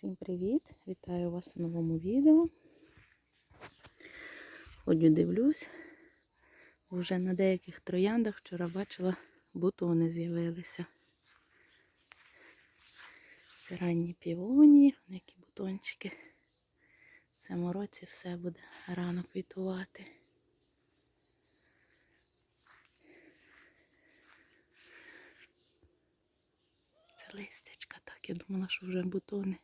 Всім привіт! Вітаю вас у новому відео. Ходю дивлюсь. Вже на деяких трояндах вчора бачила, бутони з'явилися. Це ранні півонії, які бутончики. В цьому році все буде рано квітувати. Це листячка, так, я думала, що вже бутони.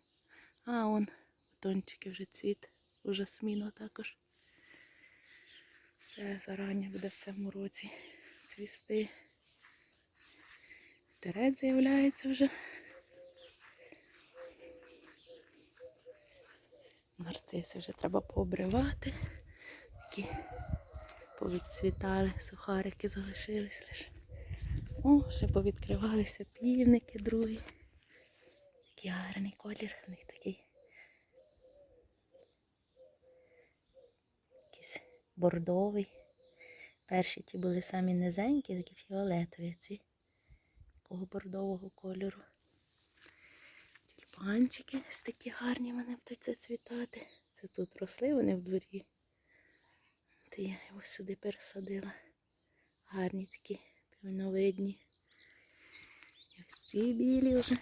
А, он бутончики вже цвіт, уже сміно також. Все зарані буде в цьому році цвісти. Терець з'являється вже. Нарциси вже треба пообривати. Такі повідцвітали, сухарики залишились лише. О, ще повідкривалися півники другі. Гарний колір, в них такий. Якийсь бордовий. Перші ті були самі низенькі, такі фіолетові ці. Такого бордового кольору. Тюльпанчики такі гарні вони будуть зацвітати. Це тут росли вони в дворі. Та я його сюди пересадила. Гарні такі півновидні. І ось ці білі вже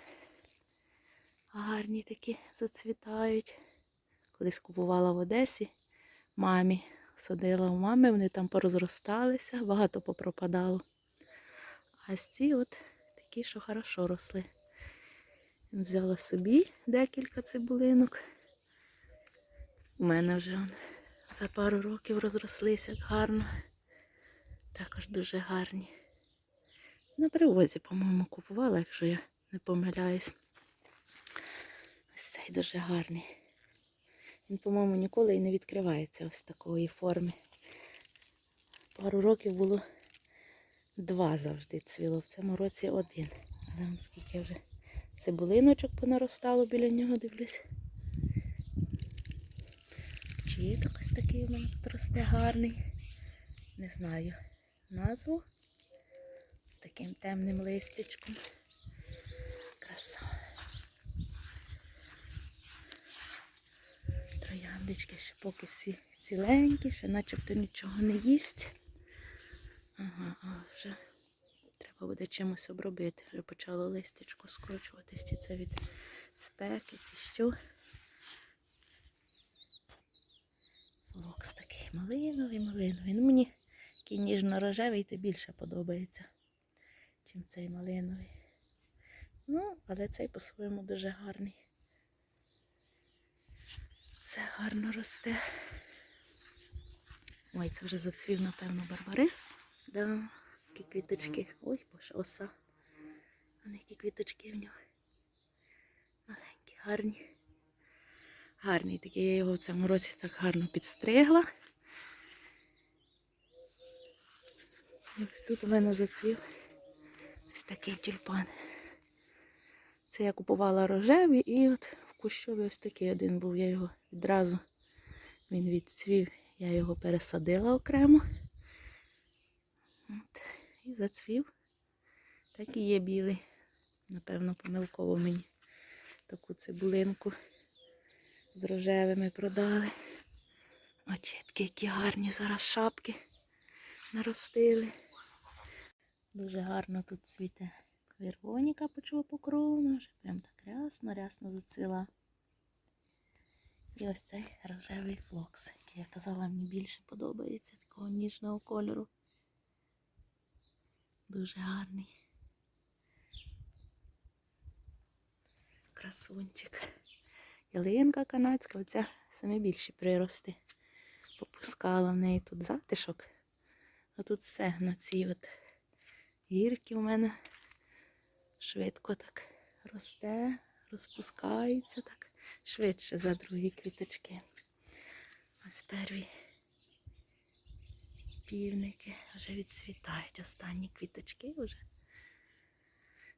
гарні такі зацвітають. Колись купувала в Одесі мамі. Садила у мами, вони там порозросталися, багато попропадало. А ось ці от такі, що хорошо росли. Взяла собі декілька цибулинок. У мене вже за пару років розрослися гарно. Також дуже гарні. На привозі, по-моєму, купувала, якщо я не помиляюсь. Цей дуже гарний. Він, по-моєму, ніколи і не відкривається ось такої форми. Пару років було два завжди цвіло. В цьому році один. Але он скільки вже цибулиночок понаростало біля нього, дивлюсь. Чіток ось такий у росте гарний. Не знаю назву. З таким темним листячком. Краса. Трояндички ще поки всі ціленькі, ще начебто нічого не їсть. Ага, а вже треба буде чимось обробити. Вже почало листячко скручуватись, чи це від спеки, чи що. Флокс такий малиновий, малиновий. Ну, мені такий ніжно-рожевий то більше подобається, чим цей малиновий. Ну, але цей по-своєму дуже гарний. Це гарно росте. Ой, це вже зацвів, напевно, барбарис. Да, які квіточки. Ой, боже, оса. А які квіточки в нього. Маленькі, гарні. Гарний такий, я його в цьому році так гарно підстригла. І ось тут у мене зацвів ось такий тюльпан. Це я купувала рожеві і от кущові ось такий один був. Я його відразу він відцвів, я його пересадила окремо. От, і зацвів. Так і є білий. Напевно, помилково мені таку цибулинку з рожевими продали. Очітки, які гарні зараз шапки наростили. Дуже гарно тут цвіте Вероніка почвопокровна, вже прям так рясно, рясно зацвіла. І ось цей рожевий флокс, який я казала, мені більше подобається такого ніжного кольору. Дуже гарний. Красунчик. Ялинка канадська, оця саме більші прирости. Попускала в неї тут затишок. А тут все на цій от гірки у мене швидко так росте, розпускається так швидше за другі квіточки. Ось перві півники вже відцвітають. Останні квіточки вже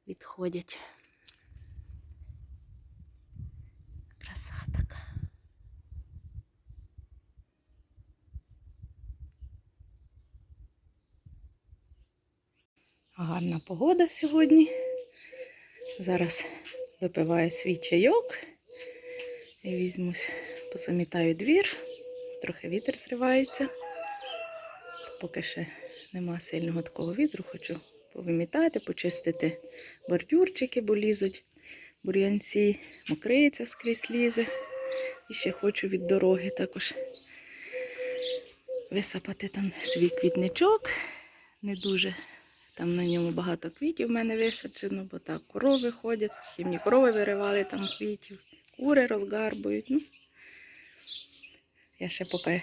відходять. Краса така. Гарна погода сьогодні. Зараз допиваю свій чайок І візьмусь, позамітаю двір, трохи вітер зривається. Поки ще нема сильного такого вітру, хочу повимітати, почистити бордюрчики, бо лізуть бур'янці, мокриця скрізь лізе. І ще хочу від дороги також висапати там свій квітничок. Не дуже там на ньому багато квітів в мене висаджено, бо так корови ходять, хімні корови виривали там квітів, кури розгарбують. Ну, я ще поки,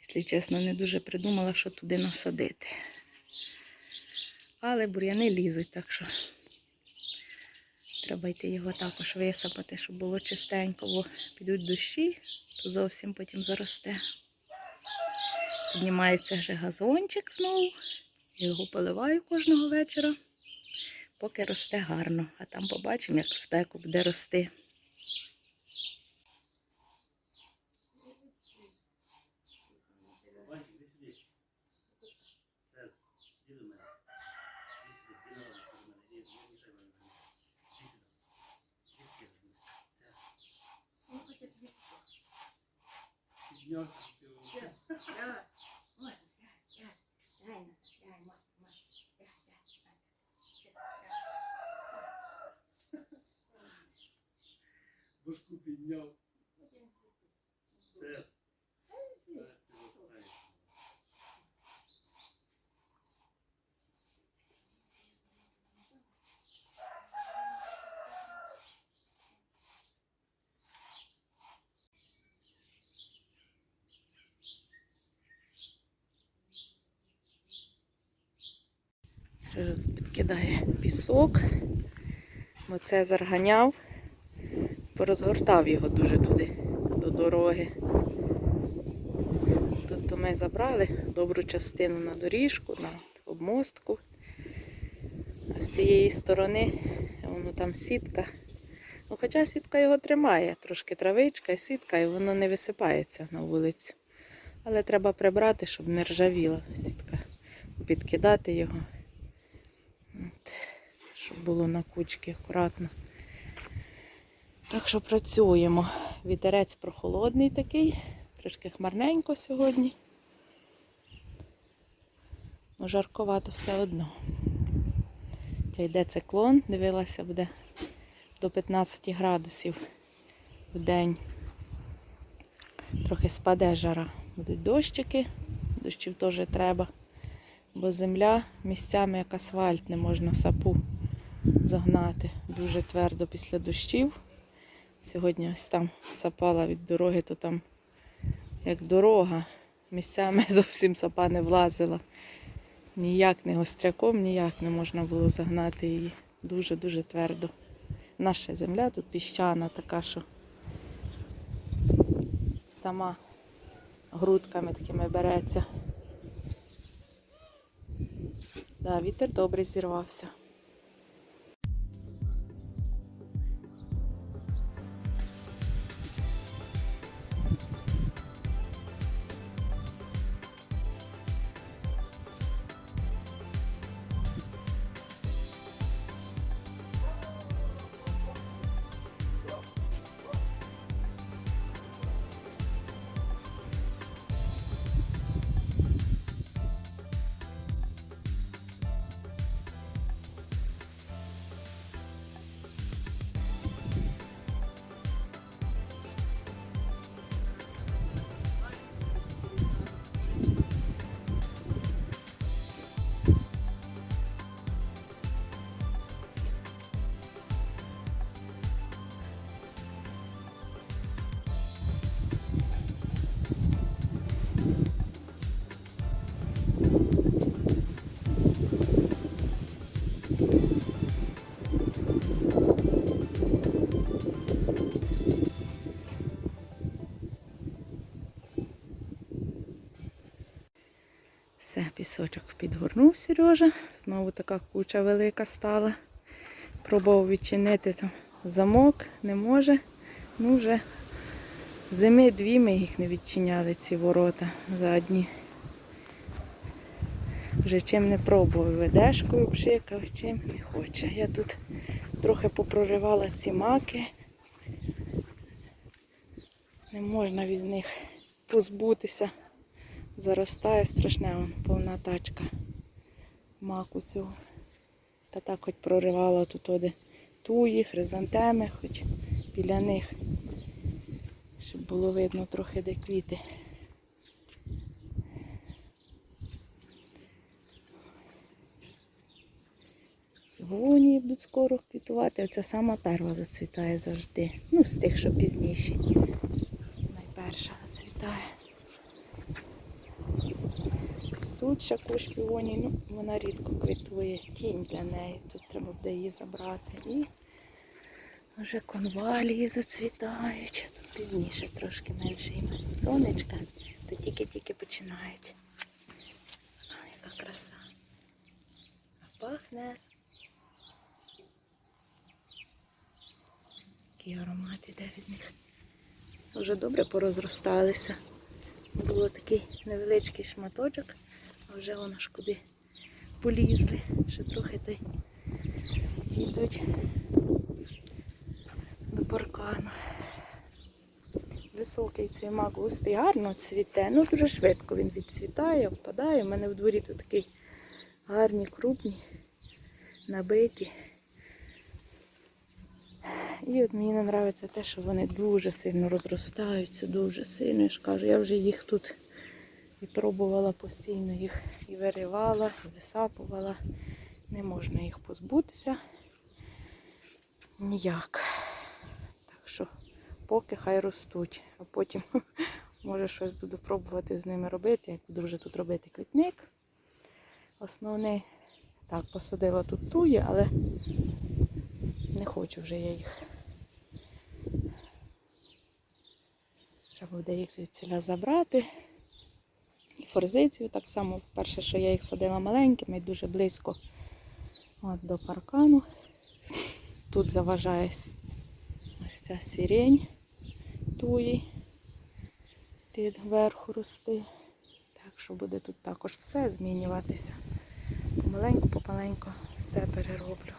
якщо чесно, не дуже придумала, що туди насадити. Але бур'яни лізуть, так що треба йти його також висапати, щоб було чистенько, бо підуть дощі, то зовсім потім заросте. Піднімається вже газончик знову. Я його поливаю кожного вечора, поки росте гарно. А там побачимо, як в спеку буде рости. Вань, іди сюди. Цезар, іди до мене. Іди сюди, іди на лавочку до мене. Іди, не мішай мене. Іди сюди. Іди сюди, Цезар. Піднявся, ти руки. Башку тут підкидає пісок, бо це зарганяв, порозгортав його дуже туди, до дороги. Тут то ми забрали добру частину на доріжку, на обмостку. А з цієї сторони воно там сітка. Ну, хоча сітка його тримає, трошки травичка і сітка, і воно не висипається на вулицю. Але треба прибрати, щоб не ржавіла сітка. Підкидати його. От, щоб було на кучки акуратно. Так що працюємо. Вітерець прохолодний такий, трошки хмарненько сьогодні. Ну, жарковато все одно. Це йде циклон, дивилася, буде до 15 градусів в день. Трохи спаде жара. Будуть дощики, дощів теж треба бо земля місцями як асфальт, не можна сапу загнати. Дуже твердо після дощів. Сьогодні ось там сапала від дороги, то там як дорога. Місцями зовсім сапа не влазила. Ніяк не гостряком, ніяк не можна було загнати її. Дуже-дуже твердо. Наша земля тут піщана така, що сама грудками такими береться. Да, вітер добре зірвався. Підгорнув Сережа. Знову така куча велика стала. Пробував відчинити там замок, не може. Ну вже зими дві ми їх не відчиняли, ці ворота задні. Вже чим не пробував, ведешкою пшикав, чим не хоче. Я тут трохи попроривала ці маки. Не можна від них позбутися. Заростає страшне, повна тачка маку цього. Та так хоч проривала тут оде туї, хризантеми, хоч біля них. Щоб було видно трохи де квіти. Вони будуть скоро квітувати. Оця сама перша зацвітає завжди. Ну, з тих, що пізніші. Найперша зацвітає. Ось Тут ще кущ півоній, ну вона рідко квітує. Тінь для неї. Тут треба буде її забрати. І вже конвалії зацвітають. Тут пізніше трошки менше їм сонечка, то тільки-тільки починають. Ой, яка краса. А пахне. Який аромат іде від них. Вже добре порозросталися. Було такий невеличкий шматочок, вже воно ж куди полізли. Ще трохи та йдуть до паркану. Високий цей мак густий, гарно цвіте. Ну дуже швидко він відцвітає, впадає. У мене в дворі тут такий гарні, крупні, набиті. І от мені не подобається те, що вони дуже сильно розростаються, дуже сильно. Я ж кажу, я вже їх тут і пробувала постійно їх і виривала, і висапувала. Не можна їх позбутися ніяк. Так що поки хай ростуть, а потім може щось буду пробувати з ними робити. Як буду вже тут робити квітник. Основний. Так, посадила тут туї, але не хочу вже я їх. Треба буде їх звідсіля забрати. Форзицію так само. Перше, що я їх садила маленькими, дуже близько от, до паркану. Тут заважає ось ця сирень туї під верху рости. Так що буде тут також все змінюватися. Помаленьку, помаленьку все перероблю.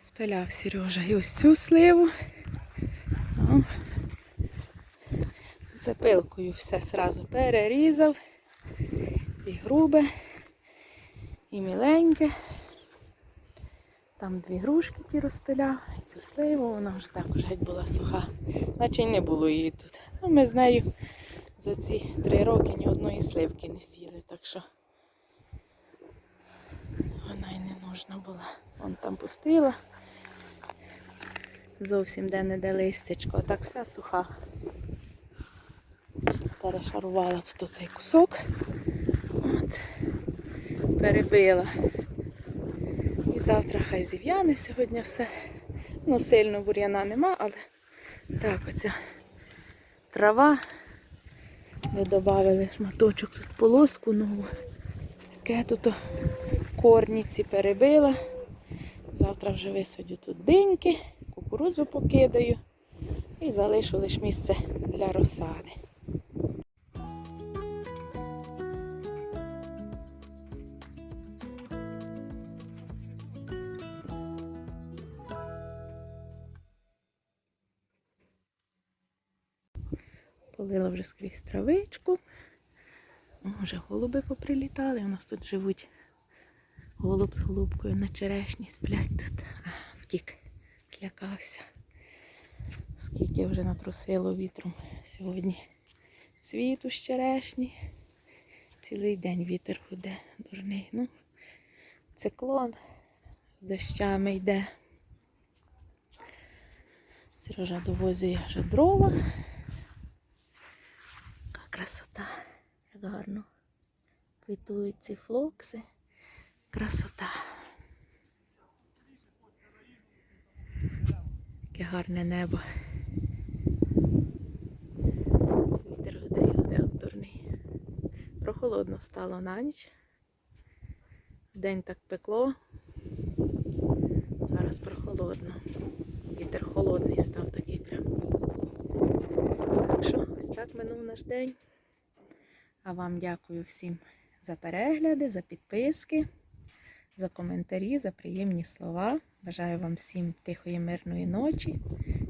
Спиляв Сережа і ось цю сливу. Запилкою все сразу перерізав. І грубе, і міленьке. Там дві грушки ті розпиляв, і цю сливу, вона вже також геть була суха. Наче й не було її тут. Ну, ми з нею за ці три роки ні одної сливки не сіли, так що вона й не нужна була. Вон там пустила. Зовсім де-не-де листячко, а так вся суха. Перешарувала тут оцей кусок. От. Перебила. І завтра хай зів'яне сьогодні все. Ну, сильно бур'яна нема, але так оця трава. Ми додали шматочок тут полоску нову. Таке тут корні ці перебила. Завтра вже висадю тут диньки, кукурудзу покидаю і залишу лише місце для розсади. Полила вже скрізь травичку. Вже голуби поприлітали. У нас тут живуть голуб з голубкою на черешні сплять тут. А, втік злякався. Скільки вже натрусило вітром сьогодні. Цвіту з черешні. Цілий день вітер гуде, дурний. Ну, циклон з дощами йде. Сережа довозить вже дрова. Яка красота, як гарно. Квітують ці флокси. Красота. Яке гарне небо. Вітер гуде і гуде дурний. Прохолодно стало на ніч. День так пекло. Зараз прохолодно. Вітер холодний став такий прям. Так що ось так минув наш день. А вам дякую всім за перегляди, за підписки, за коментарі, за приємні слова. Бажаю вам всім тихої, мирної ночі.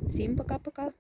Всім пока-пока.